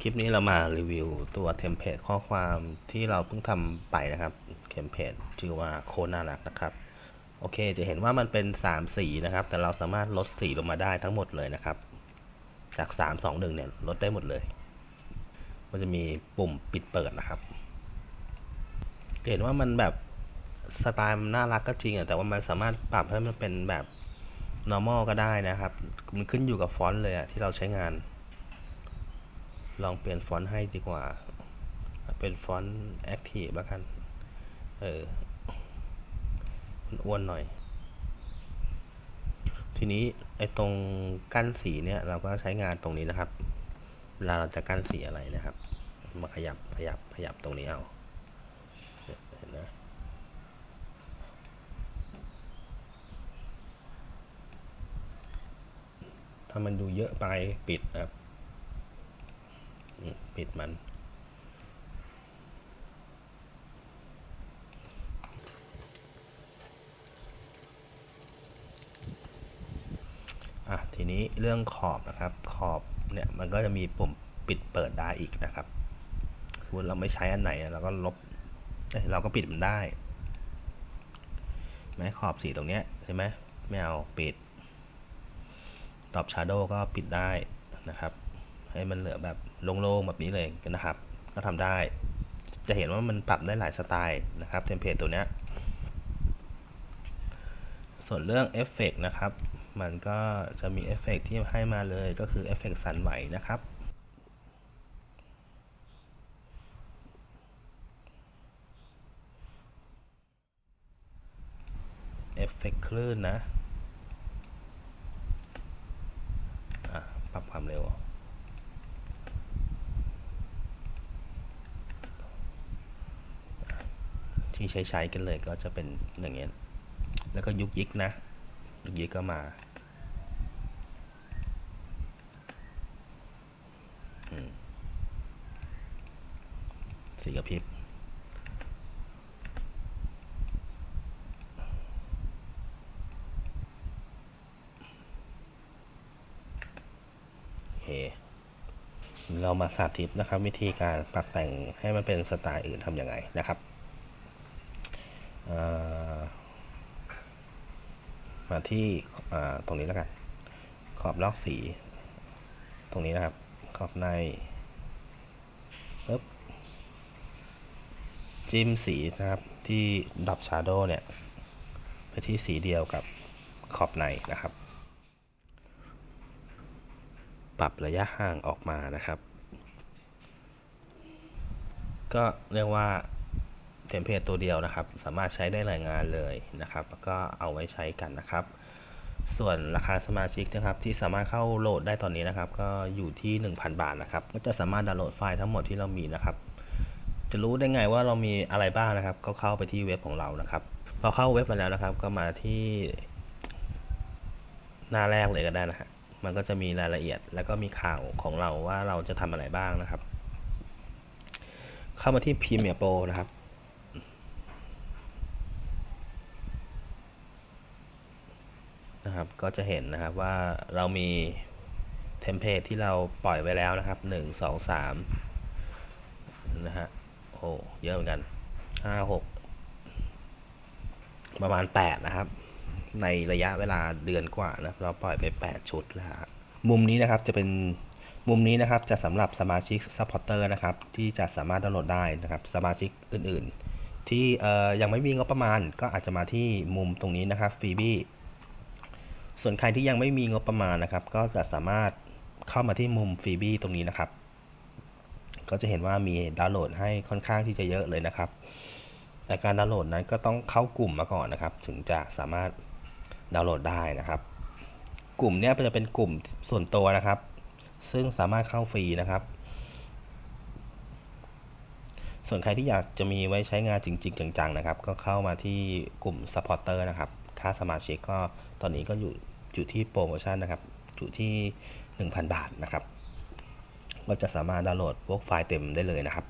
คลิปนี้เรามารีวิวตัวเทมเพลตข้อความที่เราเพิ่งทำไปนะครับ เทมเพลตชื่อว่าโคน่ารักนะครับ โอเค จะเห็นว่ามันเป็น 3 สีนะครับ แต่เราสามารถลดสีลงมาได้ทั้งหมดเลยนะครับ จาก 3 2 1 เนี่ยลดได้หมดเลย มันจะมีปุ่มปิดเปิดนะครับ เห็นว่ามันแบบสไตล์มันน่ารักก็จริงอะแต่ว่ามันสามารถปรับให้มันเป็นแบบ normal ก็ได้นะครับ มันขึ้นอยู่กับฟอนต์เลยอะที่เราใช้งาน ลองเปลี่ยนฟอนต์ให้ดีกว่า เป็นฟอนต์ active แล้วกัน เอออ้วนหน่อย ทีนี้ไอ้ตรงกั้นสีเนี่ยเราก็ใช้งานตรงนี้นะครับเวลาเราจะกั้นสีอะไรนะครับ มาขยับขยับขยับตรงนี้เอาเห็นไหมถ้ามันดูเยอะไปปิดนะครับ ปิดมันอะทีนี้เรื่องขอบนะครับ ขอบเนี่ยมันก็จะมีปุ่มปิดเปิดได้อีกนะครับสมมติเราไม่ใช้อันไหนเราก็ลบเราก็ปิดมันได้แม้ขอบสีตรงเนี้ยใช่ไหมไม่เอาปิดตอบชาร์โดก็ปิดได้นะครับ ให้มันเหลือแบบโล่งๆแบบนี้เลยนะครับ ก็ทำได้ จะเห็นว่ามันปรับได้หลายสไตล์นะครับเทมเพลตตัวเนี้ยส่วนเรื่องเอฟเฟกนะครับ มันก็จะมีเอฟเฟกที่ให้มาเลยก็คือเอฟเฟกสั่นไหวนะครับเอฟเฟกคลื่นนะ ปรับความเร็ว ที่ใช้ใช้กันเลยก็จะเป็นอย่างเงี้ยแล้วก็ยุกยิกนะยุกยิกก็มาสีกระพริบเคเรามาสาธิตนะครับ วิธีการปรับแต่งให้มันเป็นสไตล์อื่นทำยังไงนะครับ มาที่ตรงนี้แล้วกัน ขอบลอกสี ตรงนี้นะครับ ขอบในปึ๊บจิ้มสีนะครับ ที่ดับชาร์โดเนี่ย ไปที่สีเดียวกับขอบในนะครับ ปรับระยะห่างออกมานะครับ ก็เรียกว่า เทมเพลตตัวเดียวนะครับ สามารถใช้ได้หลายงานเลยนะครับ แล้วก็เอาไว้ใช้กันนะครับ ส่วนราคาสมาชิกนะครับ ที่สามารถเข้าโหลดได้ตอนนี้นะครับ ก็อยู่ที่ 1,000 บาทนะครับ ก็จะสามารถดาวน์โหลดไฟล์ทั้งหมดที่เรามีนะครับ จะรู้ได้ไงว่าเรามีอะไรบ้างนะครับ ก็เข้าไปที่เว็บของเรานะครับพอเข้าเว็บมาแล้วนะครับ ก็มาที่หน้าแรกเลยก็ได้นะฮะมันก็จะมีรายละเอียด แล้วก็มีข่าวของเราว่าเราจะทำอะไรบ้างนะครับ เข้ามาที่ Premiere Pro นะครับ นะครับ ก็จะเห็นนะครับว่าเรามีเทมเพลตที่เราปล่อยไว้แล้วนะครับหนึ่งสองสามนะฮะโอ้เยอะเหมือนกันห้าหกประมาณแปดนะครับ ในระยะเวลาเดือนกว่านะเราปล่อยไป8ชุดแล้วฮะมุมนี้นะครับจะเป็นมุมนี้นะครับจะสำหรับสมาชิกซัพพอร์เตอร์นะครับ ที่จะสามารถดาวน์โหลดได้นะครับ สมาชิกอื่น ๆ ที่เอ่ยังไม่มีงบประมาณก็อาจจะมาที่มุมตรงนี้นะครับฟรีบี้ ส่วนใครที่ยังไม่มีงบประมาณนะครับ ก็จะสามารถเข้ามาที่มุมฟรีบี้ตรงนี้นะครับ ก็จะเห็นว่ามีดาวน์โหลดให้ค่อนข้างที่จะเยอะเลยนะครับแต่การดาวน์โหลดนั้นก็ต้องเข้ากลุ่มมาก่อนนะครับ ถึงจะสามารถดาวน์โหลดได้นะครับ กลุ่มเนี้ยจะเป็นกลุ่มส่วนตัวนะครับ ซึ่งสามารถเข้าฟรีนะครับ ส่วนใครที่อยากจะมีไว้ใช้งานจริง ๆ จังๆนะครับ ก็เข้ามาที่กลุ่ม supporter นะครับ ค่าสมาชิกก็ตอนนี้ก็อยู่ อยู่ที่โปรโมชั่นนะครับอยู่ที่ 1,000 บาทนะครับ ก็จะสามารถดาวน์โหลดพวกไฟล์เต็มได้เลยนะครับ